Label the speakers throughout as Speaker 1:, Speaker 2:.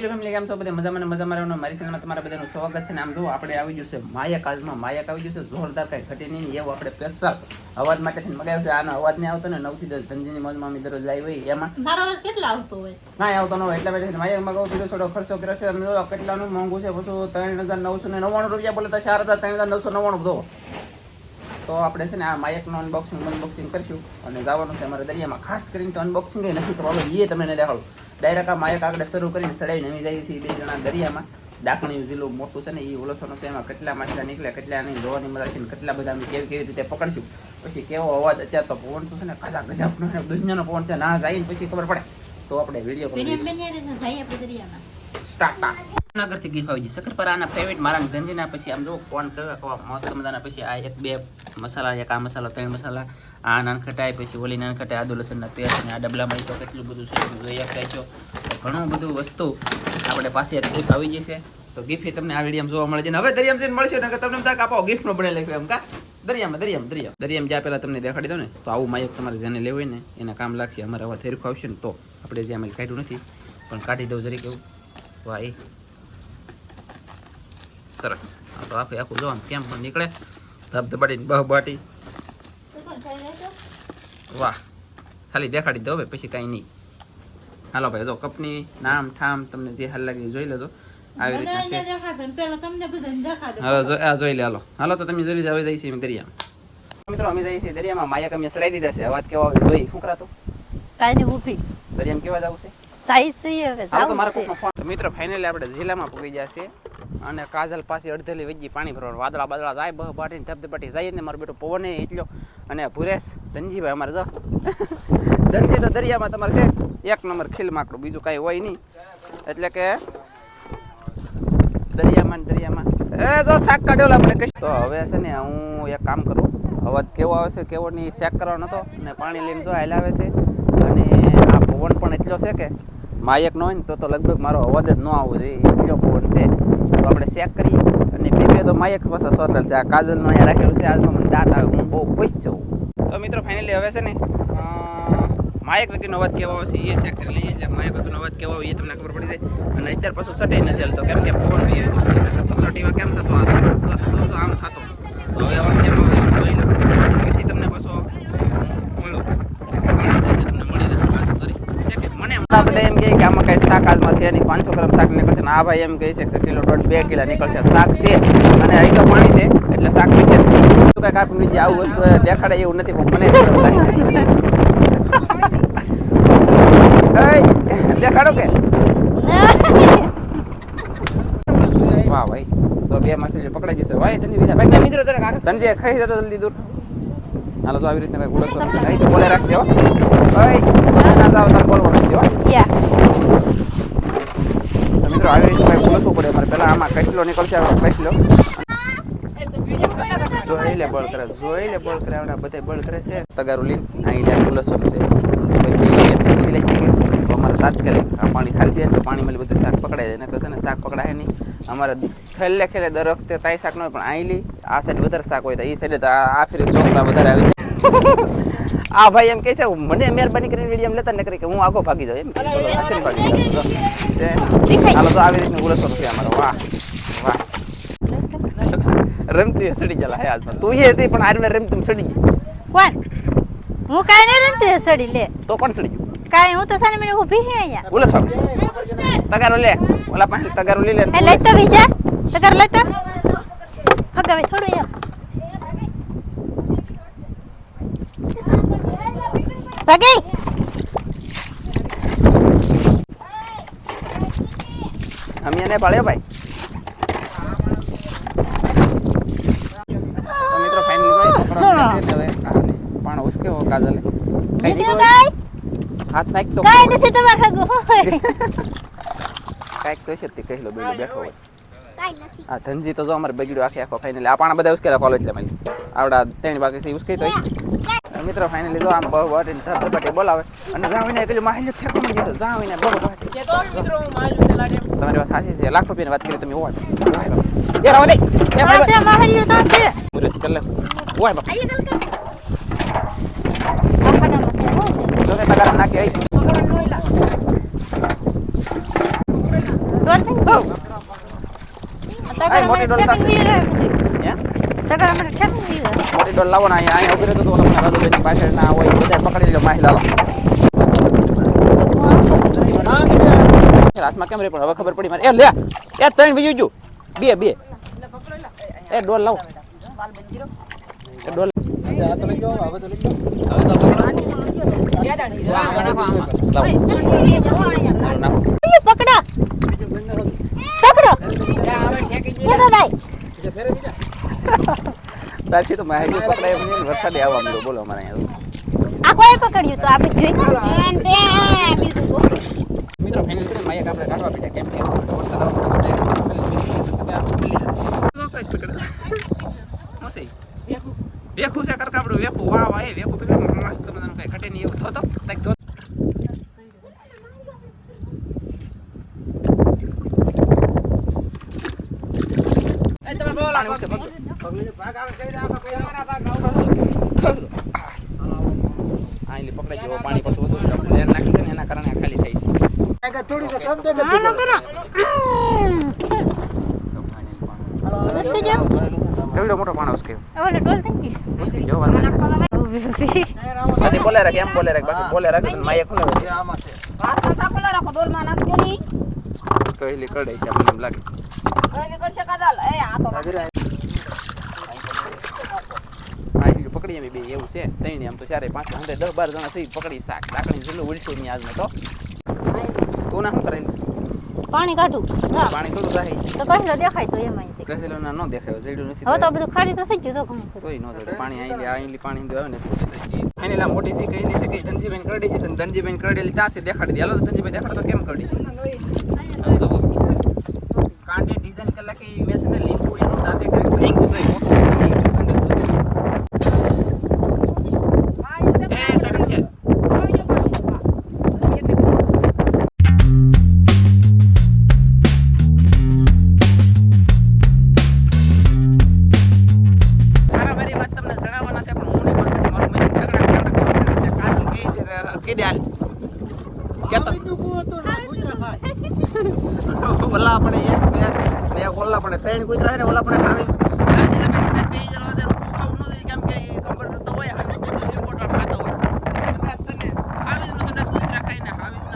Speaker 1: Family કેમ છો? બધા મજામાં મજામાં રહેવાનું મારી ચેનલમાં તમારા બધાનું સ્વાગત છે ને આમ જો આપણે આવી ગયું છે માયક આજમાં માયક આવી ગયું છે જોરદાર કાંઈ ઘટે નહીં એવું આપણે સ્પેશિયલ અવાજ માટે થઈને મગાવ્યું છે. આનો અવાજ નહીં આવતો ને નવથી દસ ધનજીની મોજમાં અમે દરરોજ લાવી હોય એમાં
Speaker 2: મારો અવાજ કેટલો આવતો હોય?
Speaker 1: કાંઈ આવતો ન હોય એટલા માટે માયક મગાવો બીજો થોડો ખર્ચો કર્યો છે અને જો કેટલાનું મોંઘું છે? પછી ત્રણ હજાર નવસો ને નવ્વાણું રૂપિયા બોલે તો ચાર હજાર ત્રણ હજાર નવસો નવ્વાણું દો તો આપણે છે ને આ માયકનું અનબોક્સિંગ અનબોક્સિંગ કરશું. અને જવાનું છે અમારે દરિયામાં. ખાસ કરીને તો અનબોક્સિંગ નથી કરવાનું એ તમને નહીં દેખાડું. ડાયરેક્ટ આ માયા આગળ શરૂ કરીને સડાઈ નમી જાય છે બે જણા દરિયામાં. ડાકણી જિલ્લો મોટું છે ને એ ઓલસોનો છે એમાં કેટલા માછલા નીકળ્યા કેટલા નહીં જોવાની મજા છે ને કેટલા બધા અમે કેવી કેવી રીતે પકડશું. પછી કેવો અવાજ અત્યારે તો પવન તો છે ને કાજા ગજાબનો દુનિયાનો પવન છે ના જાય ને પછી ખબર પડે. તો આપણે વીડિયો
Speaker 2: વીડિયો જઈએ
Speaker 1: સ્ટાર્ટા નગરથી ગીફ આવી જાય શક્કરપારાના ફેવરેટ મારા ગંજીના પછી આમ જો કોણ કરવા કેવા મસ્ત મજાના પછી આ એક બે મસાલા, એક આ મસાલો, ત્રણ મસાલા, આ નાનખટાઈ, પછી ઓલી નાનખટાય આદુ લસણના પેસ્ટ અને આ ડબલામાં તો કેટલું બધું છે, બધું જોઈ આપ્યા છો. તો ઘણું બધું વસ્તુ આપણે પાસે ગીફ આવી જશે. તો ગીફ તમને આ વીડિયો જોવા મળે છે હવે દરિયામ જઈને મળશે ને તમને થાય આપો ગિફ્ટ નો બને એમ કા? દરિયામાં દરિયામાં દરિયા દરિયામાં જ્યાં પહેલાં તમને દેખાડી દો ને, તો આવું માયક તમારે જેને લેવું ને, એના કામ લાગશે, અમારે હવે થેરખું આવશે ને તો. આપણે જે અમે કાઢ્યું નથી, પણ કાઢી દઉં જરીક એવું. એ સરસ. આ તો આખું આખું જોવાનું કેમ પણ નીકળે. ધબધબાટી બહ બાટી વાહ. ખાલી દેખાડી દો હવે પછી કાંઈ નહીં. હાલો ભાઈ જો કપની નામ ઠામ તમને જે હાલ લાગે એ જોઈ લેજો. આવી રીતના છે.
Speaker 2: દેખાડો પેલા તમને બધાને દેખાડો.
Speaker 1: હવે જો આ જોઈ લે હાલો. હાલો તો તમે જોઈ લીધા હવે જઈએ છીએ દરિયામાં. મિત્રો અમે જઈએ છીએ દરિયામાં. માયા કમી સડાઈ દીધા છે. અવાજ કેવો આવે? જોઈ શું કરાતો?
Speaker 2: કાંઈ ઊભી.
Speaker 1: દરિયામાં કેવા જવું છે?
Speaker 2: સાઈઝ થઈ હવે
Speaker 1: તો મારા કોકનો ફોન મિત્રો ફાઇનલી આપણે જિલ્લામાં પૂગી જશે છે અને કાજલ પાસે અડધેલી વજી પાણી ભરવાનું વાદળા બાદળા જાય બહ બાટીને ધબધબાટી જાય ને મારો બેટો પવન એટલો. અને ભુરેશ ધનજીભાઈ અમારે જો. ધનજી તો દરિયામાં તમારે છે એક નંબર ખીલ માકડું બીજું કાંઈ હોય નહીં. એટલે કે દરિયામાં દરિયામાં. એ જો શાક કાઢ્યો આપણે કહીશ તો હવે છે ને હું એક કામ કરું. અવાજ કેવો આવે છે કેવો નહીં શેક કરવાનો હતો ને પાણી લઈને જો હાલ આવે છે. પવન પણ એટલો છે કે માયક ન હોય ને તો તો લગભગ મારો અવાજ જ ન આવવો જોઈએ. એટલો પવન છે. તો આપણે ચેક કરીએ અને બે તો માયક પાસે સોરેલ છે. આ કાજલનું અહીંયા રાખેલું છે. આજમાં મને દાંત આવે. હું બહુ ખુશ છું. તો મિત્રો ફાઇનલી હવે છે ને માયક વગરનો અવાજ કેવો આવશે એ ચેક કરી લઈએ. એટલે માયક વગરનો અવાજ કેવો એ તમને ખબર પડી જાય. અને અત્યારે પાછું સટે નથી હાલતો. કેમ કે પવન બી એવો છે તો કેમ થતો? આ આમ થતો. હવે અવાજ કેમ જોઈ લો પછી તમને પાછો મળો ઘણા સાથે તમને મળી રહેશે પાછું ફરી. છે કે મને હમણાં બધા એમ કહે કે આમાં કઈ શાક આજમાં છે નહીં પાંચસો ગ્રામ શાક નીકળશે. આ ભાઈ એમ કહે છે કે કિલો દોઢ બે કિલો નીકળશે. શાક છે. અને અહીં તો પાણી છે એટલે શાક બી છે તું કઈ કાપી નીચે આવું વસ્તુ દેખાડે એવું નથી પણ મને દેખાડો કે? વાહ ભાઈ તો બે માછલી પકડાઈ જશે ભાઈ ધનજી બીજા ભાઈ. મિત્રો ધનજી ખાઈ જતો જલ્દી દૂર. હાલો તો આવી રીતના કઈ ગુલાબ છે નહીં તો બોલે રાખજો ભાઈ ના જાવ તાર છે હો. તો મિત્રો આવી રીતે કઈ બોલવું પડે. અમારે પહેલા આમાં કસલો નીકળશે આપણે કસલો. જોઈ લે બળ કરે જોઈ લે બળ કરે આવડા બધા બળ કરે છે. તગારું લઈને અહીં લે ગુલસો છે પછી. પછી લઈ જઈએ. તો અમારે સાત આ પાણી ખાલી જાય તો પાણીમાં બધું શાક પકડાય જાય નકર છે ને શાક પકડાય નહીં. અમારે ખેલે ખેલે દર વખતે તાઈ શાક ન હોય પણ અહીં આ સાઈડ વધારે શાક હોય તો એ સાઈડે તો આ ફેરી છોકરા વધારે આવી આ ભાઈ એમ કહે છે મને મહેરબાની કરીને વીડિયો લેતા ન કરી કે હું આગો ભાગી જાઉં. એમ કે હાસીને ભાગી જાઉં તો હાલો તો આવી રીતનું ગુલસો છે અમારો. વાહ વાહ. રમતી સડી જલા હે આજમાં તું. એ હતી પણ આરમે રમતી સડી ગઈ.
Speaker 2: કોણ? હું કાઈ નહીં રમતી સડી લે.
Speaker 1: તો કોણ સડી ગયું?
Speaker 2: કાઈ હું તો સાને મને ઊભી છે અહીંયા.
Speaker 1: બોલો સાહેબ તગારો લે. ઓલા પાસે તગારો લઈ લે
Speaker 2: એ લઈ તો બીજા. તગારો લઈ તો. ફગાવે થોડું એમ ફગાઈ
Speaker 1: અમે એને પાડ્યો ભાઈ. તો મિત્રો ફાઇનલી. પાણ ઉસકેવો કાજલે? કઈ
Speaker 2: કાંઈ
Speaker 1: હાથ નાખ તો.
Speaker 2: કાંઈ નથી તમારે હગું
Speaker 1: કાંઈક તો છે તે કહી લો બેડો બેઠો હોય. આ ધનજી તો જો અમારે બગડ્યો આખે આખો ફાઇનલી. આ પાણા બધા ઉસકેલા કોલેજ લે મારી. આવડા ત્રણ બાકી છે ઉસકે તો મિત્રો ફાઇનલી જો આમ બહુ વાટીને ધબધબાટી બોલાવે અને જાવીને કીધું માહિલ ફેંકો માં ગયો જાવીને બહુ વાટી તમારી વાત સાચી છે. લાખ રૂપિયાની વાત કરી તમે ઓય એ રાવ દે. એ ભાઈ
Speaker 2: પાસે મહલ્યો તો છે.
Speaker 1: મુરત કર લે. ઓય બાપ. કે આઈ.
Speaker 2: ડોલ થઈ
Speaker 1: તો. મોટી ડોલ
Speaker 2: ઠેકીને
Speaker 1: મોટી ડોલ લાવો ને અહીંયા અહીંયા ઊભી રહેતો તો ના હોય બધા પકડી લો માહિલા લો હાથમાં કેમ રે પણ? હવે ખબર પડી મારે. એ લે એ ત્રણ બીજું જો. બે બે. એ ડોલ લાવો. એ ડોલ. લાવો. ડોલ નાખો
Speaker 2: ઈ પકડો પકડો એ તો ભાઈ
Speaker 1: તારથી તો માહિતી પકડાય એમ નહીં વરસાદ વરસાદે આવવા મળ્યો બોલો અમારે અહીંયા
Speaker 2: આ કોઈ પકડ્યું તો આપણે જોઈ
Speaker 1: મિત્રો ફાઇનલ કરીને માયક આપણે કાઢવા પડ્યા કેમ કે વરસાદ આવતો હતો એટલે વરસાદ આપણે મળી જાય મોસી વેખું છે કરકાબડું વેખું વાહ વાહ એ વેખું પકડ મસ્ત મજાનું કઈ ઘટે નહીં એવું ધોતો તાક ધો પાણી ઉછે પકડ પકડાઈ ગયો. પાણી પાછું વધુ લેર નાખી છે ને એના કારણે ખાલી થાય છે.
Speaker 2: હા ન કરો. દસ્તે
Speaker 1: કેવડો મોટો પાણો ઉસકે
Speaker 2: ઓલે ડોલ થઈ
Speaker 1: ઉસકે જો વાત બોલે રાખ એમ બોલે રાખ. બાકી બોલે રાખ તો માયક ખોલે કહેલી કડાઈ છે આપણને લાગે. આ એટલું પકડી એમ બે એવું છે. ત્રણ આમ તો ચારે પાંચ હંડ્રેડ દસ બાર જણા થઈ પકડી શાક. લાકડી જેટલું ઉલટું ની આજમાં તો. તું ના શું કરે?
Speaker 2: પાણી કાઢું.
Speaker 1: પાણી થોડું થાય.
Speaker 2: તો કહેલો દેખાય તો એમાં
Speaker 1: કહેલો ના ન દેખાયો જડ્યું નથી
Speaker 2: હવે તો બધું ખાલી તો થઈ ગયું તો ઘણું
Speaker 1: તોય ન જડે. પાણી અહીં અહીં પાણી આવે ને એની લા મોટી થી કહેલી છે કે ધનજીબેન કરડી છે. ને ધનજીભાઈ કરડેલી ત્યાં છે દેખાડી દે. હાલો તો ધનજીભાઈ દેખાડો તો કેમ કરડી? કાંડે કાંડી ડિઝાઇન કલાક એ મેં છે ને લીંબુ એનું દાંતે કરી ભાંગ્યું તો મોટું કહેતો. ઓલા આપણે એક બે ને એક ઓલા પણ ત્રણ કૂતરા છે ને ઓલા બેસીને બે જણા વધારે ખાવું ન કેમ કે કમ્પ્યુટર તો હોય હાવીસ તો ઇમ્પોર્ટન્ટ ખાતો હોય. સંડાસ છે ને હાવીસનો સંડાસ કૂતરા ખાઈને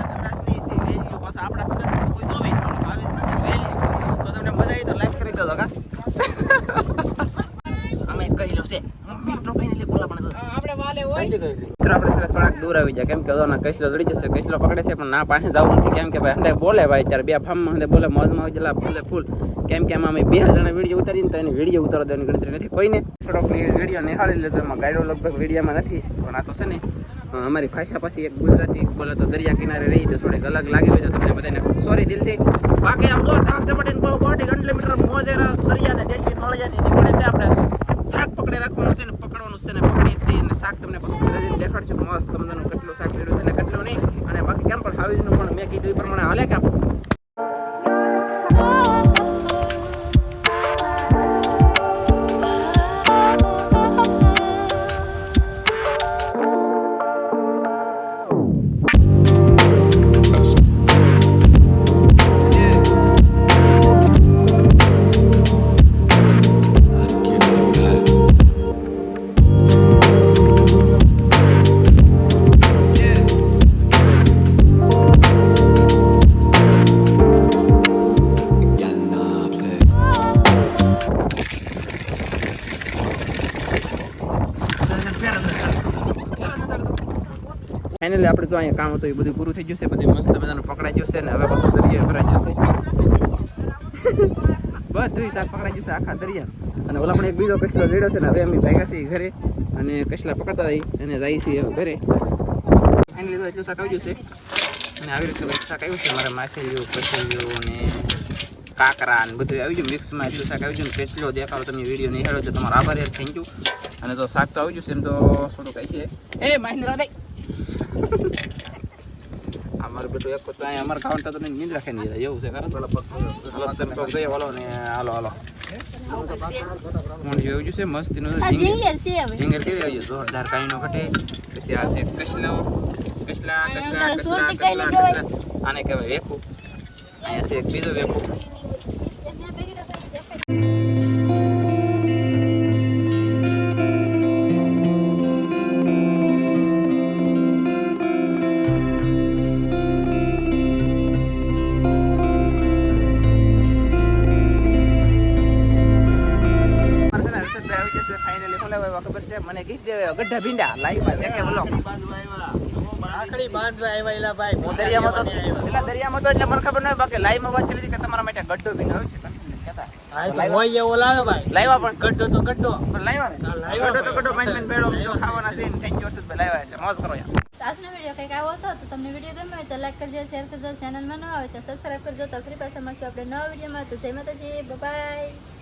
Speaker 1: સંડાસની તે વેલ્યુ પાછા આપણા સંડાસમાં તો કોઈ જોવે પણ હાવીસની તે વેલ્યુ તો તમને મજા આવી તો લાઈક કરી દેજો કા અમે છે મિત્રો ફાઇનલી બોલા પણ આપણે વાલે હોય. આવી જાય. કેમ કે ઓના કૈસલો દોડી જશે કૈસલો પકડે છે, પણ ના પાસે જવું નથી. કેમ કે ભાઈ અંદર બોલે ભાઈ ત્યારે બે ફાર્મમાં અંદર બોલે, મોજમાં આવી જલા ફૂલે ફૂલ. કેમ કે આમાં અમે બે જણા વીડિયો ઉતારીને તો એની વીડિયો ઉતારવા દેવાની ગણતરી નથી. કોઈને? થોડોક વીડિયો નિહાળી લેજો. એમાં ગાયડો લગભગ વિડીયોમાં નથી, પણ આ તો છે ને અમારી ભાષા પાછી એક ગુજરાતી બોલે તો દરિયા કિનારે રહી તો થોડીક અલગ લાગી હોય તમને બધાને સોરી દિલથી. બાકી આમ જો થાક ધમટીને બહુ બોડી કિલોમીટર મીટર મોજે દરિયાને દેશી નળિયાની નીકળે છે. આપણે શાક પકડે રાખવાનું છે ને પકડવાનું છે ને પકડી છે અને શાક તમને પાછું ઘરે જઈને દેખાડશું મસ્ત તમને કેટલું શાક ચડ્યું છે ને કેટલું નહીં. અને બાકી કેમ પણ હાવીજનું પણ મેં કીધું એ પ્રમાણે હાલે કામ ફાઇનલી આપણે તો અહીંયા કામ હતું એ બધું પૂરું થઈ ગયું છે, બધું મસ્ત બધાનું પકડાઈ ગયું છે ને હવે પાછું દરિયા ભરાઈ જશે. બધું શાક પકડાઈ ગયું છે, આખા દરિયા અને ઓલા પણ એક બીજો કચલો જડ્યો છે ને, હવે અમે ભાગ્યા છીએ ઘરે અને કચલા પકડતા જઈ અને જાય છીએ ઘરે. ફાઇનલી તો એટલું શાક આવી ગયું છે. અને આવી રીતે શાક આવ્યું છે મારા માછલીઓ કસલીઓ ને કાકરા ને બધું આવી ગયું. મિક્સમાં એટલું શાક આવી ગયું કેટલો દેખાડો તમે વીડિયો નિહાળો તો તમારો આભાર યાર થેન્ક યુ અને જો શાક તો આવી ગયું છે, એમ તો થોડુંક આવી છે. એ મહેન્દ્ર અમારું બેટું એક તો અહીંયા અમારે ખાવાનું તો નહીં રાખે નહીં એવું છે ખરા હાલો તમે કહો ગયો હાલો ને હાલો હાલો. મોણ જેવું છે
Speaker 2: હવે.
Speaker 1: ઝીંગર કેવી આવી જોરદાર કાંઈ નો ઘટે. પછી આ છે કસલા
Speaker 2: કાંઈ કહેવાય?
Speaker 1: કસલા આને કહેવાય વેખું અહીંયા છે એક બીજો વેપો ગઢા ભીંડા લાઈવ છે કે બોલો
Speaker 3: આખડી બાંધવા આવ્યા એલા ભાઈ
Speaker 1: દરિયામાં તો એટલે દરિયામાં તો એટલે મને ખબર ન હોય બાકી લાઈવમાં વાત ચલી હતી કે તમારા માટે ગઢો ભીંડો આવ્યો છે કહેતા.
Speaker 3: હા તો હોય લાવે ભાઈ.
Speaker 1: પણ. ગઢો તો ગઢો પણ લાવ્યા
Speaker 4: વીડિયો કંઈક આવ્યો તો તમને વીડિયો ગમ્યો હોય તો લાઈક શેર ચેનલમાં ન આવે તો સબસ્ક્રાઈબ ફરી પાછા મળશું આપણે નવા વિડીયોમાં તો જય માતાજી